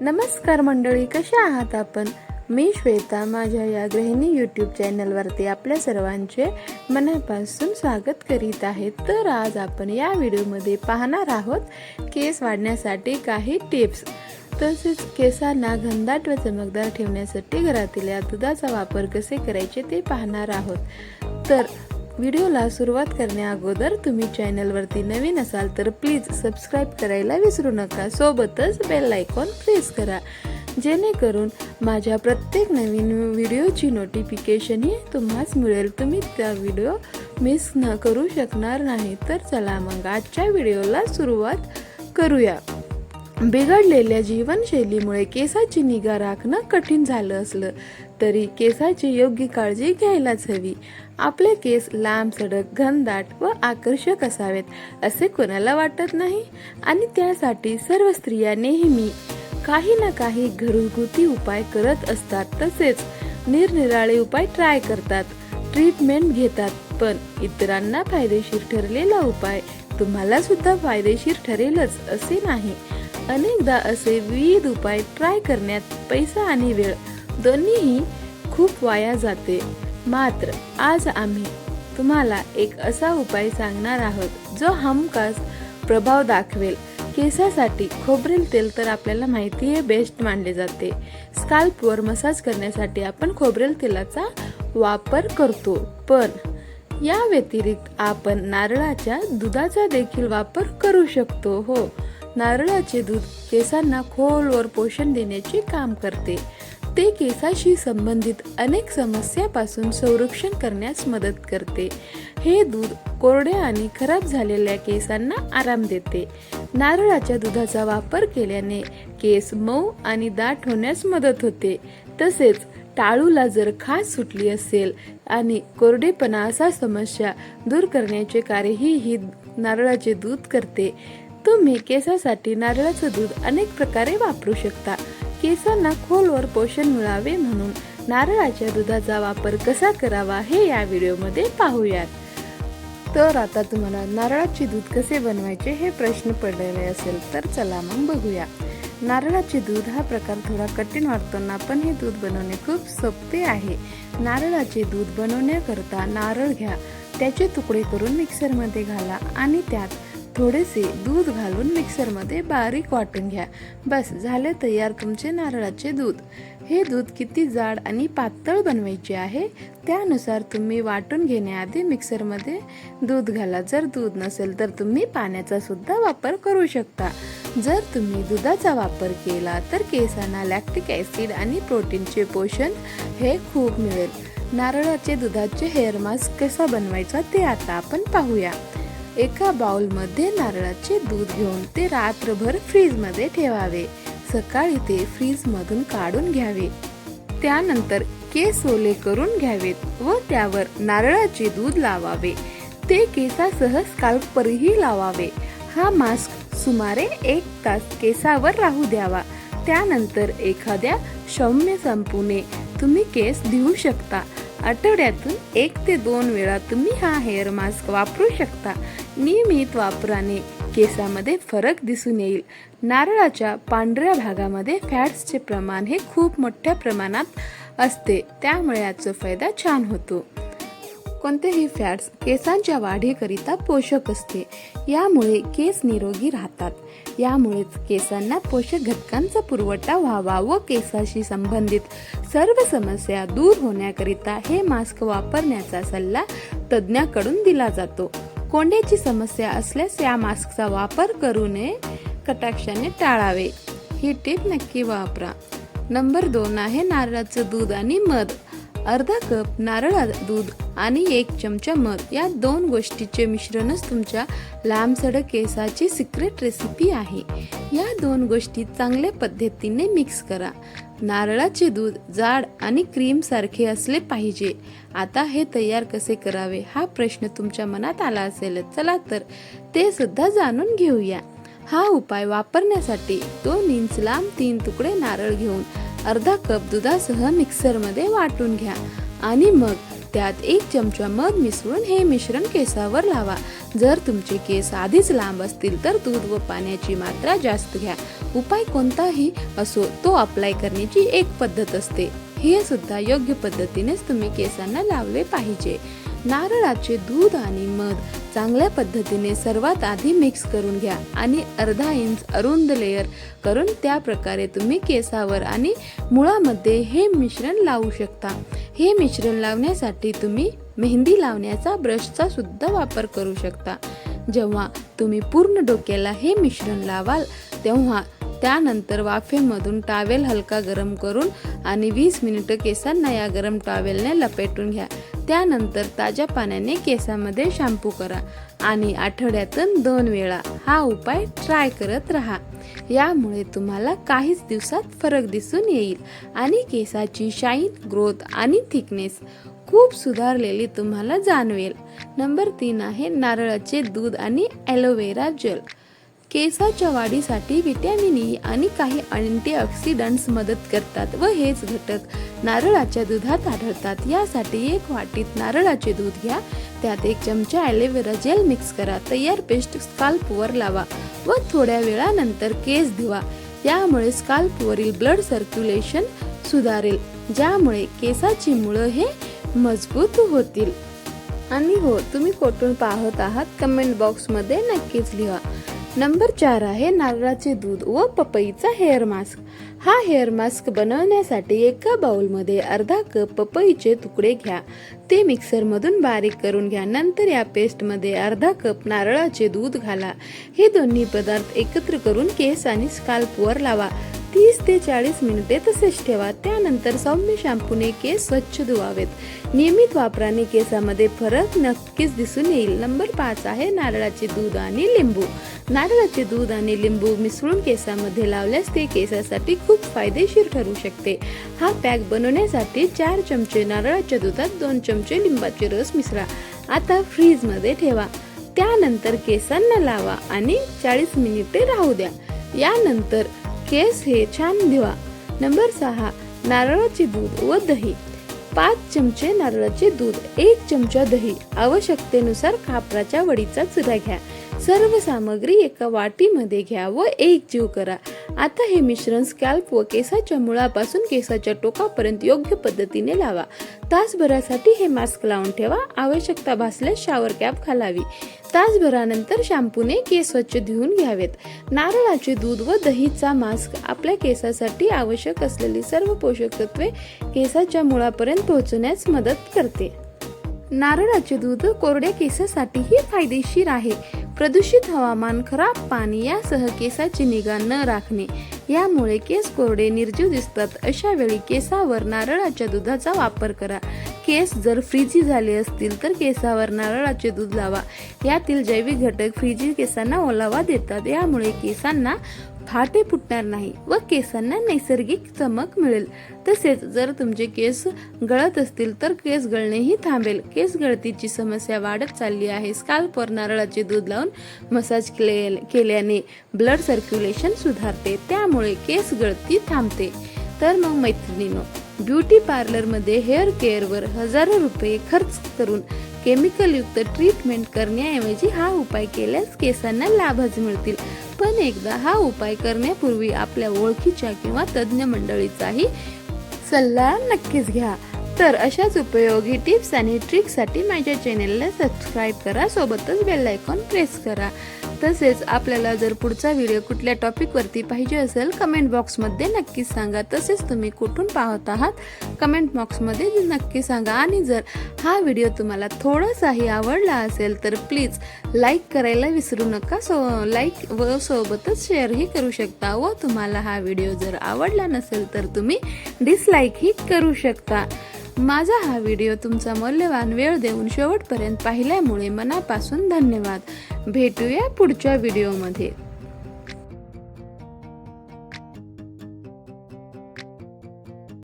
नमस्कार मंडळी कशा आहात आपण? मी श्वेता माझ्या या गृहिणी यूट्यूब चॅनलवरती आपल्या सर्वांचे मनापासून स्वागत करीत आहे. तर आज आपण या व्हिडिओमध्ये पाहणार आहोत केस वाढण्यासाठी काही टिप्स. तसेच केसांना घनदाट व चमकदार ठेवण्यासाठी घरातील या दुधाचा वापर कसे करायचे ते पाहणार आहोत. तर व्हिडिओला सुरुवात करण्याअगोदर तुम्ही चॅनलवरती नवीन असाल तर प्लीज सबस्क्राईब करायला विसरू नका. सोबतच बेल आयकॉन प्रेस करा. जेणेकरून माझ्या प्रत्येक नवीन व्हिडिओची नोटिफिकेशनही तुम्हाच मिळेल. तुम्ही त्या व्हिडिओ मिस न करू शकणार नाही. तर चला मग आजच्या व्हिडिओला सुरुवात करूया. बिघडलेल्या जीवनशैलीमुळे केसाची निगा राखणं कठीण झालं असलं. तरी केसाची योग्य काळजी घ्यायलाच हवी. आपले केस लांब सडक घनदाट व आकर्षक असावेत असे कोणाला वाटत नाही? आणि त्यासाठी सर्व स्त्रिया नेहमी काही ना काही घरगुती उपाय करत असतात तसेच निरनिराळे उपाय ट्राय करतात. ट्रीटमेंट घेतात पण इतरांना फायदेशीर ठरलेला उपाय तुम्हाला सुद्धा फायदेशीर ठरेलच असे नाही. अनेकदा असे विविध उपाय ट्राय करण्यात पैसा आणि वेळ दोन्हीही खूप वाया जाते. मात्र आज आम्ही तुम्हाला एक असा उपाय सांगणार आहोत जो हमखास प्रभाव दाखवेल. केसासाठी खोबरेल तेल तर आपल्याला माहिती आहे बेस्ट मानले जाते. स्काल्पवर मसाज करण्यासाठी आपण खोबरेल तेलाचा वापर करतो. पण या व्यतिरिक्त आपण नारळाच्या दुधाचा देखील वापर करू शकतो हो. नारळाचे दूध केसांना खोलवर पोषण देण्याचे काम करते. ते केसाशी संबंधित अनेक समस्यापासून संरक्षण करण्यास मदत करते. हे दूध कोरड्या आणि खराब झालेल्या केसांना आराम देते. नारळाच्या दुधाचा वापर केल्याने केस मऊ आणि दाट होण्यास मदत होते. तसेच टाळूला जर खास सुटली असेल आणि कोरडेपणा असा समस्या दूर करण्याचे कार्यही ही नारळाचे दूध करते तुम्ही केसासाठी नारळाचं दूध अनेक प्रकारे वापरू शकता. केसांना खोलवर पोषण मिळावे म्हणून नारळाच्या दुधाचा वापर कसा करावा हे या व्हिडिओमध्ये पाहूयात. तर आता तुम्हाला नारळाचे दूध कसे बनवायचे हे प्रश्न पडलेले असेल तर चला मग बघूया. नारळाचे दूध हा प्रकार थोडा कठीण वाटतो ना पण हे दूध बनवणे खूप सोपे आहे. नारळाचे दूध बनवण्याकरता नारळ घ्या. त्याचे तुकडे करून मिक्सरमध्ये घाला आणि त्यात थोडेसे दूध घालून मिक्सरमध्ये बारीक वाटून घ्या. बस झाले तयार तुमचे नारळाचे दूध. हे दूध किती जाड आणि पातळ बनवायचे आहे त्यानुसार तुम्ही वाटून घेण्याआधी मिक्सरमध्ये दूध घाला. जर दूध नसेल तर तुम्ही पाण्याचा सुद्धा वापर करू शकता. जर तुम्ही दुधाचा वापर केला तर केसांना लॅक्टिक ॲसिड आणि प्रोटीनचे पोषण हे खूप मिळेल. नारळाचे दुधाचे हेअर मास्क कसा बनवायचा ते आता आपण पाहूया. एका बाउलमध्ये नारळाचे दूध घेऊन ते रात्रभर फ्रीजमध्ये ठेवावे. सकाळी ते फ्रीजमधून काढून घ्यावे. त्यानंतर केस ओले करून घ्यावेत व त्यावर नारळाचे दूध लावावे. ते केसासह स्काल्पवरही लावावे. हा मास्क सुमारे एक तास केसावर राहू द्यावा. त्यानंतर एखाद्या सौम्य संपूने तुम्ही केस धुवू शकता. आठवड्यातून एक ते दोन वेळा तुम्ही हा हेअर मास्क वापरू शकता. नियमित वापराने केसामध्ये फरक दिसून येईल. नारळाच्या पांढऱ्या भागामध्ये फॅट्सचे प्रमाण हे खूप मोठ्या प्रमाणात असते. त्यामुळे याचा फायदा छान होतो. कोणतेही फॅट्स केसांच्या वाढीकरिता पोषक असते. यामुळे केस निरोगी राहतात. यामुळेच केसांना पोषक घटकांचा पुरवठा व्हावा व केसाशी संबंधित सर्व समस्या दूर होण्याकरिता हे मास्क वापरण्याचा सल्ला तज्ज्ञाकडून दिला जातो. कोंड्याची समस्या असल्यास या मास्कचा वापर करू नये कटाक्षाने टाळावे. ही टीप नक्की वापरा. नंबर दोन आहे नारळाचं दूध आणि मध. अर्धा कप नारळ दूध आणि एक चमचा मध. या दोन गोष्टीचे मिश्रणच तुमच्या लांबसडक केसाची सिक्रेट रेसिपी आहे. या दोन गोष्टी चांगल्या पद्धतीने मिक्स करा. नारळाचे दूध जाड आणि क्रीम सारखे असले पाहिजे. आता हे तयार कसे करावे हा प्रश्न तुमच्या मनात आला असेल चला तर ते सुद्धा जाणून घेऊया. हा उपाय वापरण्यासाठी दोन इंच लांब तीन तुकडे नारळ घेऊन अर्धा कप दुधासह मिक्सरमध्ये वाटून घ्या. आणि मग त्यात एक चमचा मध मिसळून हे मिश्रण केसावर लावा. जर तुमचे केस आधीच लांब असतील तर दूध व पाण्याची मात्रा जास्त घ्या. उपाय कोणताही असो तो अप्लाय करण्याची एक पद्धत असते. हे सुद्धा योग्य पद्धतीनेच तुम्ही केसांना लावले पाहिजे. नारळाचे दूध आणि मध चांगल्या पद्धतीने सर्वात आधी मिक्स करून घ्या आणि अर्धा इंच अरुंद लेअर करून त्या प्रकारे तुम्ही केसावर आणि मुळामध्ये हे मिश्रण लावू शकता. हे मिश्रण लावण्यासाठी तुम्ही मेहंदी लावण्याचा ब्रशचा सुद्धा वापर करू शकता. जेव्हा तुम्ही पूर्ण डोक्याला हे मिश्रण लावाल तेव्हा त्यानंतर वाफेमधून टावेल हलका गरम करून आणि वीस मिनिटं केसांना या गरम टावेलने लपेटून घ्या. त्यानंतर ताज्या पाण्याने केसामध्ये शॅम्पू करा आणि आठवड्यातून दोन वेळा हा उपाय ट्राय करत राहा. यामुळे तुम्हाला काहीच दिवसात फरक दिसून येईल आणि केसाची शाईन ग्रोथ आणि थिकनेस खूप सुधारलेली तुम्हाला जाणवेल. नंबर तीन आहे नारळाचे दूध आणि ॲलोवेरा जल. केसाच्या वाढीसाठी व्हिटॅमिन ई आणि काही अँटीऑक्सिडंट्स मदत करतात व हेच घटक नारळाच्या दुधात आढळतात. यासाठी एक वाटीत नारळाचे दूध घ्या. त्यात एक चमचा ॲलोवेरा जेल मिक्स करा. तयार पेस्ट स्काल्पवर लावा व थोड्या वेळानंतर केस धुवा. यामुळे स्काल्पवरील ब्लड सर्क्युलेशन सुधारेल ज्यामुळे केसाची मुळं हे मजबूत होतील. आणि हो तुम्ही कोठून पाहत आहात? कमेंट बॉक्समध्ये नक्कीच लिहा. नंबर चार आहे नारळाचे दूध व पपईचा हेअर मास्क हा हेअर मास्क बनवण्यासाठी एका बाउलमध्ये अर्धा कप पपईचे तुकडे घ्या. ते मिक्सरमधून बारीक करून घ्या. नंतर या पेस्टमध्ये अर्धा कप नारळाचे दूध घाला. हे दोन्ही पदार्थ एकत्र करून केस आणि स्काल्पवर लावा. तीस ते चाळीस मिनिटे तसेच ठेवा. त्यानंतर सौम्य शॅम्पूने केस स्वच्छ धुवावेत. नियमित वापराने केसामध्ये फरक नक्कीच दिसून येईल. नंबर पाच आहे नारळाचे दूध आणि लिंबू. नारळाचे दूध आणि लिंबू मिसळून केसामध्ये लावल्यास ते केसासाठी खूप फायदेशीर ठरू शकते. हा पॅक बनवण्यासाठी चार चमचे नारळाच्या दुधात दोन चमचे लिंबाचे रस मिसळा. आता फ्रीजमध्ये ठेवा. त्यानंतर केसांना लावा आणि चाळीस मिनिटे राहू द्या. यानंतर केस हे छान धुवा नंबर सहा नारळाचे दूध व दही. पाच चमचे नारळाचे दूध एक चमचा दही. आवश्यकतेनुसार खापराच्या वडीचा चुरा घ्या. सर्व सामग्री एका वाटीमध्ये घ्या व एक जीव करा. आता हे मिश्रण स्कॅल्प व केसाच्या मुळापासून केसाच्या टोकापर्यंत योग्य पद्धतीने लावा. तासभरासाठी हे मास्क लावून ठेवा. आवश्यकता भासल्यास शावर कॅप घालावी. तासभरानंतर शॅम्पूने केस स्वच्छ धुवून घ्यावेत. नारळाचे दूध व दहीचा मास्क आपल्या केसासाठी आवश्यक असलेली सर्व पोषक तत्वे केसाच्या मुळापर्यंत पोहोचण्यास मदत करते. नारळाचे दूध कोरड्या केसासाठीही फायदेशीर आहे. प्रदूषित हवामान खराब पाणी यासह केसाची निगा न राखणे. यामुळे केस कोरडे निर्जीव दिसतात. अशा वेळी केसावर नारळाच्या दुधाचा वापर करा. केस जर फ्रीजी झाले असतील तर केसावर नारळाचे दूध लावा. यातील जैविक घटक फ्रीजी केसांना ओलावा देतात. यामुळे केसांना फाटे फुटणार नाही व केसांना नैसर्गिक चमक मिळेल. तसेच जर तुमचे केस गळत असतील तर केस गळणेही थांबेल. केस गळतीची समस्या वाढत चालली आहे. स्काल्पवर नारळाचे दूध लावून मसाज केले केल्याने ब्लड सर्क्युलेशन सुधारते. त्यामुळे केस गळती थांबते. तर मग मैत्रिणीनो ब्युटी पार्लरमध्ये हेअर केअरवर हजारो रुपये खर्च करून केमिकलयुक्त ट्रीटमेंट करण्याऐवजी हा उपाय केल्यास केसांना लाभच मिळतील. पण एकदा हा उपाय करण्यापूर्वी आपल्या ओळखीच्या किंवा तज्ज्ञ मंडळीचाही सल्ला नक्कीच घ्या. तर अशाच उपयोगी टिप्स आणि ट्रिक्ससाठी माझ्या चॅनेलला सबस्क्राईब करा. सोबतच बेल आयकॉन प्रेस करा. तसेच आपल्याला जर पुढचा व्हिडिओ कुठल्या टॉपिकवरती पाहिजे असेल कमेंट बॉक्समध्ये नक्की सांगा. तसेच तुम्ही कुठून पाहत आहात कमेंट बॉक्समध्ये नक्की सांगा. आणि जर हा व्हिडिओ तुम्हाला थोडासाही आवडला असेल तर प्लीज लाईक करायला विसरू नका. सो लाईक व सोबतच शेअरही करू शकता. व तुम्हाला हा व्हिडिओ जर आवडला नसेल तर तुम्ही डिसलाईकही करू शकता. माझा हा व्हिडिओ तुमचा मौल्यवान वेळ देऊन शेवटपर्यंत पाहिल्यामुळे मनापासून धन्यवाद. भेटूया पुढच्या व्हिडिओमध्ये.